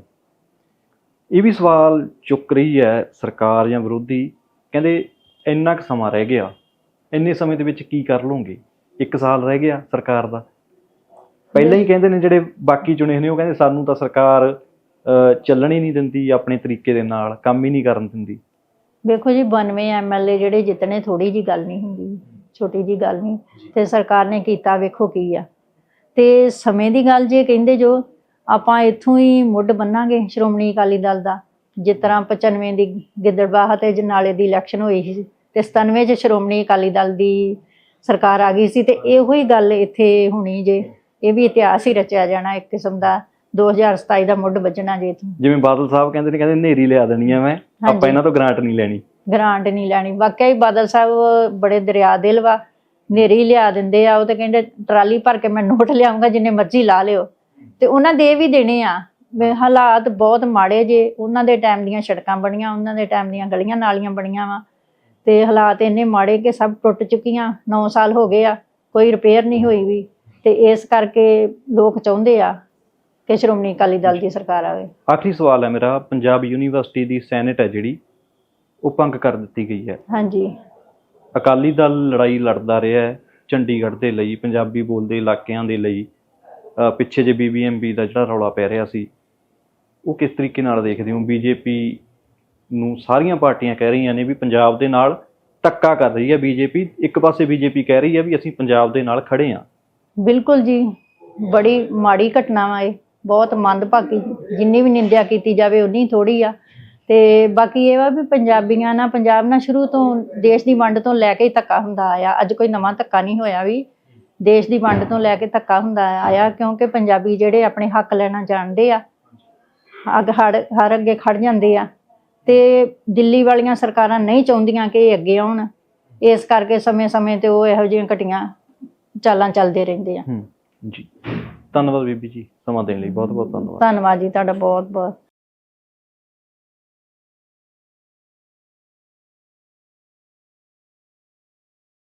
ਇਹ ਵੀ ਸਵਾਲ ਚੁੱਕ ਰਹੀ ਹੈ ਸਰਕਾਰ ਜਾਂ ਵਿਰੋਧੀ ਕਹਿੰਦੇ ਇੰਨਾ ਕੁ ਸਮਾਂ ਰਹਿ ਗਿਆ ਇੰਨੇ ਸਮੇਂ ਦੇ ਵਿੱਚ ਕੀ ਕਰ ਲਓਗੇ ਇੱਕ ਸਾਲ ਰਹਿ ਗਿਆ ਸਰਕਾਰ ਦਾ। ਪਹਿਲਾਂ ਹੀ ਕਹਿੰਦੇ ਨੇ ਜਿਹੜੇ ਬਾਕੀ ਚੁਣੇ ਨੇ ਉਹ ਕਹਿੰਦੇ ਸਾਨੂੰ ਤਾਂ ਸਰਕਾਰ ਚੱਲਣ ਹੀ ਨਹੀਂ ਦਿੰਦੀ ਆਪਣੇ ਤਰੀਕੇ ਦੇ ਨਾਲ ਕੰਮ ਹੀ ਨਹੀਂ ਕਰਨ ਦਿੰਦੀ। ਵੇਖੋ ਜੀ 92 ਐਮਐਲਏ ਜਿਹੜੇ ਜਿੱਤਣੇ ਥੋੜੀ ਜੀ ਗੱਲ ਨਹੀਂ ਹੁੰਦੀ ਛੋਟੀ ਜੀ ਗੱਲ ਨਹੀਂ। ਤੇ ਸਰਕਾਰ ਨੇ ਕੀਤਾ ਵੇਖੋ ਕੀ ਆ। ਤੇ ਸਮੇਂ ਦੀ ਗੱਲ ਜੇ ਕਹਿੰਦੇ ਜੋ ਆਪਾਂ ਇੱਥੋਂ ਹੀ ਮੁੱਢ ਬੰਨਾਂਗੇ ਸ਼੍ਰੋਮਣੀ ਅਕਾਲੀ ਦਲ ਦਾ। ਜਿਸ ਤਰ੍ਹਾਂ 95 ਦੀ ਗਿੱਦੜਬਾਹਾ ਤੇ ਜਨਾਲੇ ਦੀ ਇਲੈਕਸ਼ਨ ਹੋਈ ਸੀ ਤੇ 97 ਚ ਸ਼੍ਰੋਮਣੀ ਅਕਾਲੀ ਦਲ ਦੀ ਸਰਕਾਰ ਆ ਗਈ ਸੀ ਤੇ ਇਹੋ ਹੀ ਗੱਲ ਇੱਥੇ ਹੋਣੀ ਜੇ। ਇਹ ਵੀ ਇਤਿਹਾਸ ਹੀ ਰਚਿਆ ਜਾਣਾ ਇੱਕ ਕਿਸਮ ਦਾ 2027 ਦਾ ਮੁੱਢ ਵੱਜਣਾ ਜੇ ਇੱਥੋਂ ਜਿਵੇਂ ਬਾਦਲ ਸਾਹਿਬ ਕਹਿੰਦੇ ਨੇ ਕਹਿੰਦੇ ਨੇਰੀ ਲਿਆ ਦੇਣੀ ਆ ਮੈਂ ਆਪਾਂ। ਇਹਨਾਂ ਤੋਂ ਗ੍ਰਾਂਟ ਨਹੀਂ ਲੈਣੀ। ਗ੍ਰਾਂਟ ਨਹੀਂ ਲੈਣੀ। ਵਾਕਿਆ ਹੀ ਬਾਦਲ ਸਾਹਿਬ ਬੜੇ ਦਰਿਆ ਦਿਲ ਵਾ ਨੇਰੀ ਲਿਆ ਦਿੰਦੇ ਆ ਉਹ ਤੇ ਕਹਿੰਦੇ ਟਰਾਲੀ ਭਰ ਕੇ ਮੈਂ ਨੋਟ ਲਿਆਉਂਗਾ ਜਿੰਨੇ ਮਰਜ਼ੀ ਲਾ ਲਿਓ। ਤੇ ਉਹਨਾਂ ਦੇ ਵੀ ਦੇਣੇ ਆ ਹਾਲਾਤ ਬਹੁਤ ਮਾੜੇ ਜੇ ਉਹਨਾਂ ਦੇ ਟਾਈਮ ਦੀਆਂ ਸੜਕਾਂ ਬਣੀਆਂ ਉਹਨਾਂ ਦੇ ਟਾਈਮ ਦੀਆਂ ਗਲੀਆਂ ਨਾਲੀਆਂ ਬਣੀਆਂ ਵਾ। ਤੇ ਹਾਲਾਤ ਇੰਨੇ ਮਾੜੇ ਕਿ ਸਭ ਟੁੱਟ ਚੁੱਕੀਆਂ 9 ਸਾਲ ਹੋ ਗਏ ਆ ਕੋਈ ਰਿਪੇਅਰ ਨਹੀਂ ਹੋਈ ਵੀ। ਤੇ ਇਸ ਕਰਕੇ ਲੋਕ ਚਾਹੁੰਦੇ ਆ ਕਿ ਸ਼੍ਰੋਮਣੀ ਅਕਾਲੀ ਦਲ ਦੀ ਸਰਕਾਰ ਆਵੇ। ਆਖਰੀ ਸਵਾਲ ਹੈ ਮੇਰਾ ਪੰਜਾਬ ਯੂਨੀਵਰਸਿਟੀ ਦੀ ਸੈਨੇਟ ਹੈ ਜਿਹੜੀ ਉਹ ਭੰਗ ਕਰ ਦਿੱਤੀ ਗਈ ਹੈ। ਹਾਂਜੀ। ਅਕਾਲੀ ਦਲ ਲੜਾਈ ਲੜਦਾ ਰਿਹਾ ਹੈ ਚੰਡੀਗੜ੍ਹ ਦੇ ਲਈ ਪੰਜਾਬੀ ਬੋਲਦੇ ਇਲਾਕਿਆਂ ਦੇ ਲਈ ਪਿੱਛੇ ਜੇ ਬੀਬੀਐਮਬੀ ਦਾ ਜਿਹੜਾ ਰੌਲਾ ਪੈ ਰਿਹਾ ਸੀ ਉਹ ਕਿਸ ਤਰੀਕੇ ਨਾਲ ਦੇਖਦੇ ਹੋ? ਬੀਜੇਪੀ ਨੂੰ ਸਾਰੀਆਂ ਪਾਰਟੀਆਂ ਕਹਿ ਰਹੀਆਂ ਨੇ ਵੀ ਪੰਜਾਬ ਦੇ ਨਾਲ ਧੱਕਾ ਕਰ ਰਹੀ ਹੈ ਬੀਜੇਪੀ ਇੱਕ ਪਾਸੇ ਬੀਜੇਪੀ ਕਹਿ ਰਹੀ ਹੈ ਵੀ ਅਸੀਂ ਪੰਜਾਬ ਦੇ ਨਾਲ ਖੜੇ ਹਾਂ। ਬਿਲਕੁਲ ਜੀ, ਬੜੀ ਮਾੜੀ ਘਟਨਾ ਵਾ ਇਹ, ਬਹੁਤ ਮੰਦਭਾਗੀ, ਜਿੰਨੀ ਵੀ ਨਿੰਦਿਆ ਕੀਤੀ ਜਾਵੇ ਉਨੀ ਥੋੜੀ ਆ। ਤੇ ਬਾਕੀ ਇਹ ਵਾ ਵੀ ਪੰਜਾਬੀਆਂ ਨਾਲ, ਪੰਜਾਬ ਨਾਲ ਸ਼ੁਰੂ ਤੋਂ ਦੇਸ਼ ਦੀ ਵੰਡ ਤੋਂ ਲੈ ਕੇ ਹੀ ਧੱਕਾ ਹੁੰਦਾ ਆਇਆ। ਅੱਜ ਕੋਈ ਨਵਾਂ ਧੱਕਾ ਨਹੀਂ ਹੋਇਆ ਵੀ, ਦੇਸ਼ ਦੀ ਵੰਡ ਤੋਂ ਲੈ ਕੇ ਧੱਕਾ ਹੁੰਦਾ ਆਇਆ, ਕਿਉਂਕਿ ਪੰਜਾਬੀ ਜਿਹੜੇ ਆਪਣੇ ਹੱਕ ਲੈਣਾ ਜਾਣਦੇ ਆ, ਅੱਗ ਹੜ, ਹਰ ਅੱਗੇ ਖੜ ਜਾਂਦੇ ਆ। ਤੇ ਦਿੱਲੀ ਵਾਲੀਆਂ ਸਰਕਾਰਾਂ ਨਹੀਂ ਚਾਹੁੰਦੀਆਂ ਕਿ ਇਹ ਅੱਗੇ ਆਉਣ। ਇਸ ਕਰਕੇ ਸਮੇਂ-ਸਮੇਂ ਤੇ ਉਹ ਇਹੋ ਜਿਹੀਆਂ ਘਟੀਆਂ ਚਾਲਾਂ ਚੱਲਦੇ ਰਹਿੰਦੇ ਆ। ਹੂੰ ਜੀ। ਧੰਨਵਾਦ ਬੀਬੀ ਜੀ ਸਮਾਂ ਦੇਣ ਲਈ ਬਹੁਤ ਬਹੁਤ ਧੰਨਵਾਦ। ਧੰਨਵਾਦ ਜੀ ਤੁਹਾਡਾ ਬਹੁਤ ਬਹੁਤ